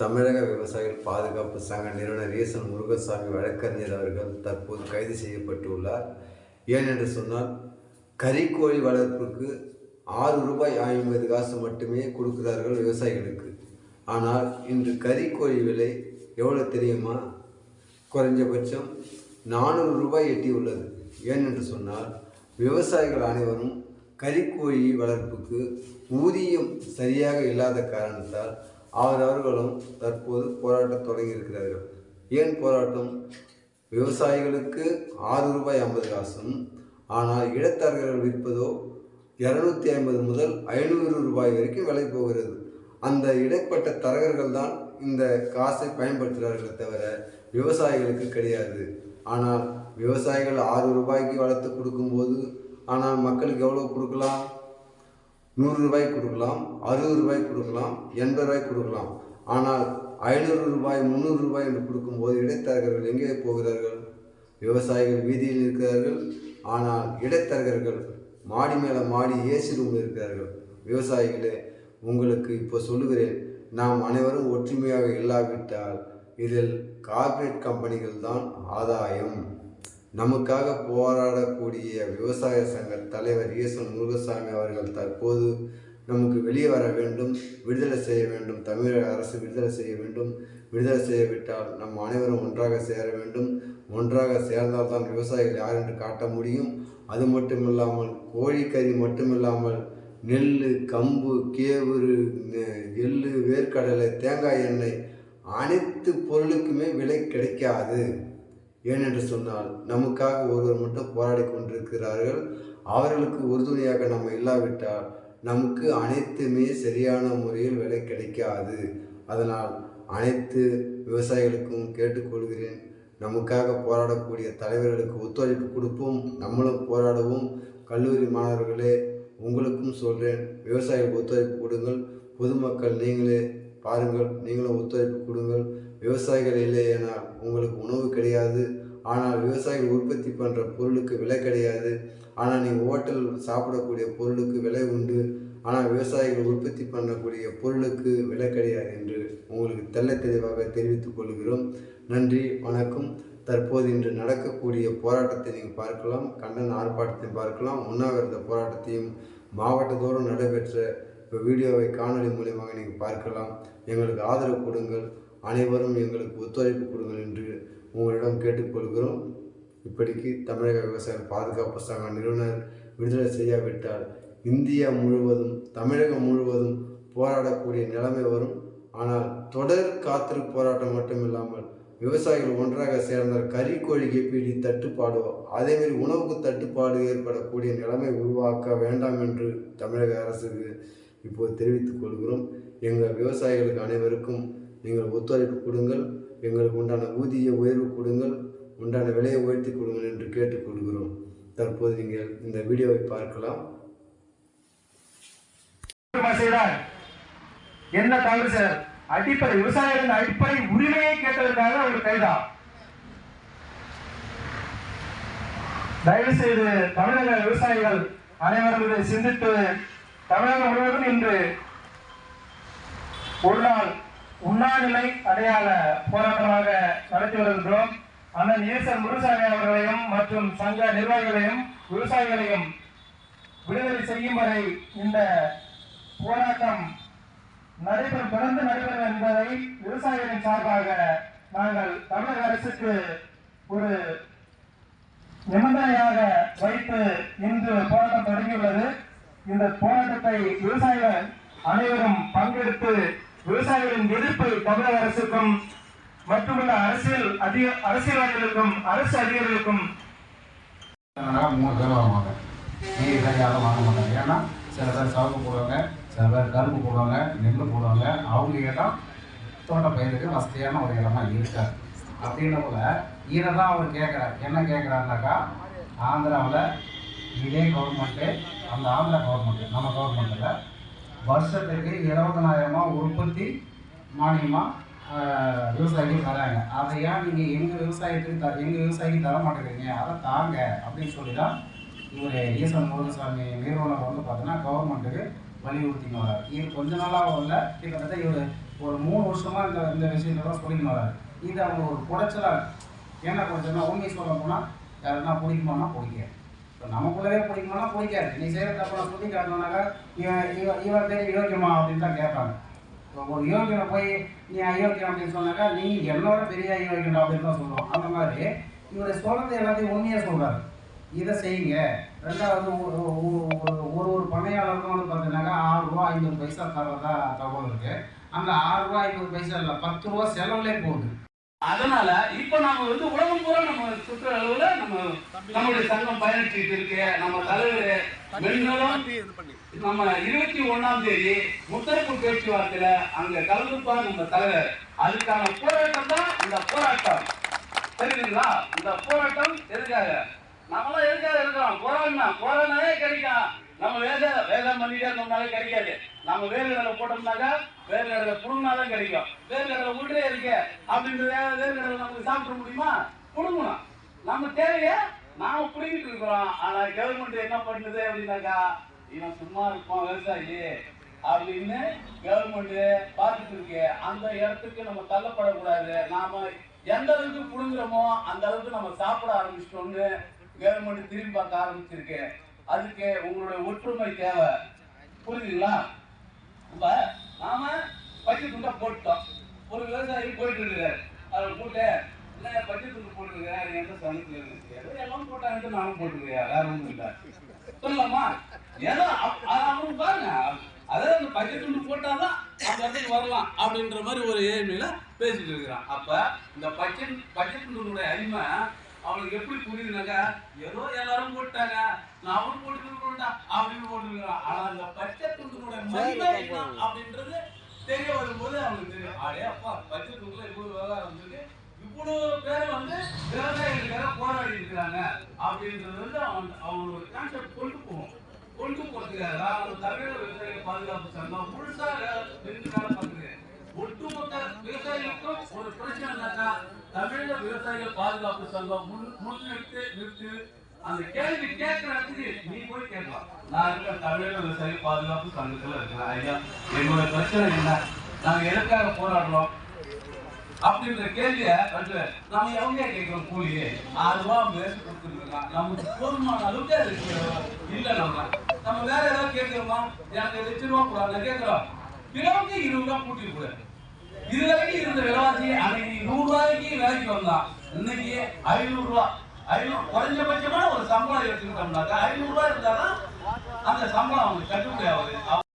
தமிழக விவசாயிகள் பாதுகாப்பு சங்க நிறுவனர் ஈசன் முருகசாமி வழக்கறிஞர் அவர்கள் தற்போது கைது செய்யப்பட்டுள்ளார். ஏனென்று சொன்னால் கறிக்கோழி வளர்ப்புக்கு ஆறு ரூபாய் ஐம்பது காசு மட்டுமே கொடுக்கிறார்கள் விவசாயிகளுக்கு. ஆனால் இன்று கறிக்கோழி விலை எவ்வளோ தெரியுமா? குறைஞ்சபட்சம் நானூறு ரூபாய் எட்டியுள்ளது. ஏனென்று சொன்னால் விவசாயிகள் அனைவரும் கறிக்கோழி வளர்ப்புக்கு ஊதியம் சரியாக இல்லாத காரணத்தால் அவரவர்களும் தற்போது போராட்டம் தொடங்கியிருக்கிறார்கள். ஏன் போராட்டம்? விவசாயிகளுக்கு ஆறு ரூபாய் ஐம்பது காசும் ஆனால் இடத்தரகர்கள் விற்பதோ இரநூத்தி ஐம்பது முதல் ஐநூறு ரூபாய் வரைக்கும் விலை போகிறது. அந்த இடைப்பட்ட தரகர்கள் தான் இந்த காசை பயன்படுத்துகிறார்களே தவிர விவசாயிகளுக்கு கிடையாது. ஆனால் விவசாயிகள் ஆறு ரூபாய்க்கு வளர்த்து கொடுக்கும்போது ஆனால் மக்களுக்கு எவ்வளோ கொடுக்கலாம்? நூறு ரூபாய் கொடுக்கலாம் அறுபது ரூபாய் கொடுக்கலாம் எண்பது ரூபாய் கொடுக்கலாம். ஆனால் ஐநூறு ரூபாய் முந்நூறு ரூபாய் என்று கொடுக்கும்போது இடைத்தரகர்கள் எங்கே போகிறார்கள்? விவசாயிகள் வீதியில் இருக்கிறார்கள் ஆனால் இடைத்தரகர்கள் மாடி மேலே மாடி ஏசி ரூமில் இருக்கிறார்கள். விவசாயிகளே உங்களுக்கு இப்போ சொல்லுகிறேன் நாம் அனைவரும் ஒற்றுமையாக இல்லாவிட்டால் இதில் கார்ப்பரேட் கம்பெனிகள் தான் ஆதாயம். நமக்காக போராடக்கூடிய விவசாய சங்க தலைவர் ஈசன் முருகசாமி அவர்கள் தற்போது நமக்கு வெளியே வர வேண்டும் விடுதலை செய்ய வேண்டும் தமிழக அரசு விடுதலை செய்ய வேண்டும். விடுதலை செய்யவிட்டால் நம் அனைவரும் ஒன்றாக சேர வேண்டும். ஒன்றாக சேர்ந்தால்தான் விவசாயிகள் யார் என்று காட்ட முடியும். அது மட்டும் இல்லாமல் கோழிக்கறி மட்டுமில்லாமல் நெல் கம்பு கேவுரு எள்ளு வேர்க்கடலை தேங்காய் எண்ணெய் அனைத்து பொருளுக்குமே விலை கிடைக்காது. ஏனென்று சொன்னால் நமக்காக ஒருவர் மட்டும் போராடி கொண்டிருக்கிறார்கள். அவர்களுக்கு உறுதுணையாக நம்ம இல்லாவிட்டால் நமக்கு அனைத்துமே சரியான முறையில் விலை கிடைக்காது. அதனால் அனைத்து விவசாயிகளுக்கும் கேட்டுக்கொள்கிறேன் நமக்காக போராடக்கூடிய தலைவர்களுக்கு ஒத்துழைப்பு கொடுப்போம். நம்மளும் போராடுவோம். கல்லூரி மாணவர்களே உங்களுக்கும் சொல்கிறேன் விவசாயிகளுக்கு ஒத்துழைப்பு கொடுங்கள். பொதுமக்கள் நீங்களே பாருங்கள் நீங்களும் ஒத்துழைப்பு கொடுங்கள். விவசாயிகள் இல்லையானால் உங்களுக்கு உணவு கிடையாது. ஆனால் விவசாயிகள் உற்பத்தி பண்ணுற பொருளுக்கு விலை கிடையாது. ஆனால் நீங்கள் ஹோட்டல் சாப்பிடக்கூடிய பொருளுக்கு விலை உண்டு. ஆனால் விவசாயிகள் உற்பத்தி பண்ணக்கூடிய பொருளுக்கு விலை கிடையாது என்று உங்களுக்கு தெல்ல தெளிவாக தெரிவித்துக் கொள்கிறோம். நன்றி வணக்கம். தற்போது இன்று நடக்கக்கூடிய போராட்டத்தை நீங்கள் பார்க்கலாம். கண்டன ஆர்ப்பாட்டத்தை பார்க்கலாம். உண்ணாவிரத போராட்டத்தையும் மாவட்டத்தோறும் நடைபெற்ற இப்போ வீடியோவை காணொளி மூலியமாக நீங்கள் பார்க்கலாம். எங்களுக்கு ஆதரவு கொடுங்கள். அனைவரும் எங்களுக்கு ஒத்துழைப்பு கொடுங்கள் என்று உங்களிடம் கேட்டுக்கொள்கிறோம். இப்படிக்கு தமிழக விவசாய பாதுகாப்பு சங்க நிறுவனர் விடுதலை செய்யாவிட்டால் இந்தியா முழுவதும் தமிழகம் முழுவதும் போராடக்கூடிய நிலைமை வரும். ஆனால் தொடர் காத்திரு போராட்டம் மட்டும் இல்லாமல் விவசாயிகள் ஒன்றாக சேர்ந்தால் கறிக்கோழிக்கு பீடி தட்டுப்பாடோ அதேமாரி உணவுக்கு தட்டுப்பாடு ஏற்படக்கூடிய நிலைமை உருவாக்க வேண்டாம் என்று தமிழக அரசுக்கு இப்போது தெரிவித்துக் கொள்கிறோம். எங்கள் விவசாயிகளுக்கு அனைவருக்கும் நீங்கள் ஒத்துழைப்பு கொடுங்கள். எங்களுக்கு உண்டான ஊதிய உயர்வு கொடுங்கள். உண்டான விலையை உயர்த்தி கொடுங்கள் என்று கேட்டுக்கொள்கிறோம் தற்போது நீங்கள் இந்த வீடியோவை பார்க்கலாம். என்ன தவறு சார்? அடிப்படை விவசாயிகளின் அடிப்படை உரிமையை கேட்டதற்காக அவர் கைதா. தயவு செய்து தமிழக விவசாயிகள் அனைவரும் இதை சிந்தித்து தமிழகம் முழுவதும் இன்று ஒரு நாள் உண்ணாநிலை அடையாள போராட்டமாக நடத்தி வருகின்றோம். அண்ணன் ஈசன் முருசாமி அவர்களையும் மற்றும் சங்க நிர்வாகிகளையும் விவசாயிகளையும் விடுதலை செய்யும் வரை இந்த போராட்டம் நடைபெறும் தொடர்ந்து நடைபெறும் என்பதை விவசாயிகளின் சார்பாக நாங்கள் தமிழக அரசுக்கு ஒரு நிபந்தனையாக வைத்து இன்று போராட்டம் தொடங்கியுள்ளது. இந்த போராட்டத்தை விவசாய அனைவரும் பங்கெடுத்து விவசாயிகளின் எதிர்ப்பை தமிழக அரசுக்கும் மட்டுமல்ல அரசியல் அதிக அரசியல்வாதிகளுக்கும் அரசு அதிகாரிகளுக்கும் மூணு பேர் வாங்குவாங்க நீங்க சரியாக வாங்க மாட்டாங்க ஏன்னா சில பேர் சவுக்கு போடுவாங்க சில பேர் கரும்பு போடுவாங்க நெல் போடுவாங்க. அவங்க இடம் தோட்ட பயிருக்கு வசதியான ஒரு இடமா இருக்காது அப்படின்ன போல இதை தான் அவர் கேட்குறாரு என்ன கேட்குறாருனாக்கா ஆந்திராவில் இதே கவர்மெண்ட்டு அந்த ஆந்திரா கவர்மெண்ட்டு நம்ம கவர்மெண்ட்டில் வருஷத்துக்கு இருபதனாயிரமா உற்பத்தி மானியமாக விவசாயிகள் தராங்க. அதை ஏன் நீங்கள் எங்கள் விவசாயத்துக்கு த எங்கள் விவசாயிக்கு தர மாட்டேங்கிறீங்க? அதை தாங்க அப்படின்னு சொல்லி தான் இவர் ஈசன் முருகசாமி நிறுவனர் வந்து பார்த்தீங்கன்னா கவர்மெண்ட்டுக்கு வலியுறுத்தின்னு வரார் இது கொஞ்ச நாளாக வரல கிட்டத்தட்ட இவர் ஒரு மூணு வருஷமாக இந்த இந்த விஷயத்தை தான் சொல்லிக்கணும் வராரு இது அவங்க ஒரு குடைச்சலாக என்ன குடைச்சல்னா உண்மை சொல்ல போனால் யாருன்னா பிடிக்குமானா பிடிக்காது. இப்போ நமக்குள்ளவே பிடிக்கணும்னா பிடிக்காது. நீ செய்கிற தப்பு நான் சொல்லி காட்டணும்னாக்கா இவன் இவன் இவன் பேர் யோக்கியமா அப்படின்னு தான் கேட்பாங்க. இப்போ ஒரு யோகியனை போய் நீ அயோக்கியம் அப்படின்னு சொன்னாக்கா நீ என்னோட பெரிய அயோக்கியம் அப்படின்னு தான் சொல்லுவோம் அந்த மாதிரி இவர் சொல்றது எல்லாத்தையும் உண்மையாக சொல்றாரு. இதை செய்யுங்க. ரெண்டாவது ஒரு ஒரு- ஒரு- பணியாளருக்கும் வந்து பார்த்தீங்கன்னாக்கா ஆறு ரூபா ஐம்பது பைசா தரதா தகவல் இருக்கு. அந்த ஆறு ரூபா ஐம்பது பைசா இல்லை பத்து ரூபா செலவுலே போகுது. அதனால இப்ப நாம வந்து உலகம் பூரா நம்ம சுற்ற அளவுல நம்ம நம்மளுடைய சங்கம் பயணிச்சுட்டு இருக்கு. நம்ம தலைவர் மென்மேலும் நம்ம இருபத்தி ஒன்னாம் தேதி முத்தரப்பு பேச்சுவார்த்தையில அங்க கலந்துப்பா நம்ம தலைவர். அதுக்கான போராட்டம் தான் இந்த போராட்டம். சரிங்களா இந்த போராட்டம் எதுக்காக? நம்மளாம் எதுக்காக இருக்கிறோம்? போராடினா போராடினாலே கிடைக்கும். நம்ம வேலை வேலை பண்ணிட்டே இருந்தோம்னாலே கிடைக்காது. நம்ம வேறு போட்டோம்னாக்கா வேறு கடலை கிடைக்கும். வேறு கடலை இருக்கு அப்படின்ற வேறு நமக்கு சாப்பிட முடியுமா? புடுங்கணும். நம்ம தேவையை நாம புடுங்கிட்டு இருக்கிறோம். ஆனா கவர்மெண்ட் என்ன பண்ணுது அப்படின்னாக்கா இவன் சும்மா இருப்பான் விவசாயி அப்படின்னு கவர்மெண்ட் பார்த்துட்டு இருக்கு. அந்த இடத்துக்கு நம்ம தள்ளப்படக்கூடாது. நாம எந்த அளவுக்கு புடுங்குறோமோ அந்த அளவுக்கு நம்ம சாப்பிட ஆரம்பிச்சிட்டோம்னு கவர்மெண்ட் திரும்பி பார்க்க ஆரம்பிச்சிருக்கு. அதுக்கு உங்களுடைய ஒற்றுமை தேவை. புரியுதுங்களா? இப்ப நாம பஞ்சு துண்டை போட்டோம் ஒரு விவசாயி போயிட்டு இருக்காரு அதை போட்டு என்ன பஞ்சு துண்டு போட்டுருக்காரு எந்த சமயத்துல இருக்கு? எல்லாம் போட்டாங்க நானும் போட்டுருக்கேன் வேற ஒன்றும் இல்லை. சொல்லலாமா? ஏதோ அப்- பாருங்க. அதாவது அந்த பச்சை துண்டு போட்டாதான் அந்த இடத்துக்கு வரலாம். அப்படின்ற மாதிரி ஒரு ஏழ்மையில பேசிட்டு இருக்கிறான். அப்ப இந்த பச்சை பச்சை துண்டுடைய அருமை அவனுக்கு எப்படி புரியுதுனாக்கா ஏதோ எல்லாரும் போட்டாங்க. நாமும் போட்டுருக்கோம்டா அப்படின்னு போட்டுருக்கான் ஆனா அந்த பச்சை என்ன அப்படின்றது தெரிய வரும்போது அவனுக்கு தெரியும். அடே அப்பா பச்சை துண்டுல இவ்வளவு விவகாரம் வந்திருக்கு. இவ்வளவு பேர் வந்து விவசாயிகளுக்காக போராடி இருக்கிறாங்க அப்படின்றது வந்து அவன் அவனோட கான்செப்ட் கொண்டு கொண்டு தான் அந்த தமிழக விவசாயிகள் பாதுகாப்பு சங்கம் முழுசா நின்று வேலை பார்க்குது ஒட்டுமொத்த விவசாயிகளுக்கும் ஒரு பிரச்சனைனாக்கா தமிழக விவசாயிகள் பாதுகாப்பு சங்கம் முன் முன்னிறுத்து நிறுத்து அந்த கேள்வி கேட்கறதுக்கு நீ போய் கேட்கலாம் நான் இருக்கிற தமிழக விவசாயி பாதுகாப்பு சங்கத்துல இருக்கிறேன் ஐயா என்னோட பிரச்சனை என்ன? நாங்க எதுக்காக போராடுறோம்? அப்படின்ற கேள்விய வந்து நம்ம எவங்க கேட்கிறோம் கூலியே? ஆறு ரூபா பேச கொடுத்துருக்கோம் நமக்கு போதுமான அளவுக்கு அது இல்ல நம்ம. நம்ம வேற ஏதாவது கேட்கிறோமா? எனக்கு லட்ச ரூபா கூட கேட்கிறோம். கிலோவுக்கு இருபது ரூபா கூட்டிட்டு கூடாது இது வரைக்கும் இருந்த விலைவாசி அன்னைக்கு நூறு ரூபாய்க்கு வேலைக்கு வந்தான். இன்னைக்கு ஐநூறு ரூபா. ஐநூறு குறைஞ்சபட்சமான ஒரு சம்பளம் எடுத்துக்கிட்டோம்னாக்கா ஐநூறு ரூபாய் இருந்தாதான் அந்த சம்பளம் அவங்களுக்கு கட்டுப்படி ஆகுது.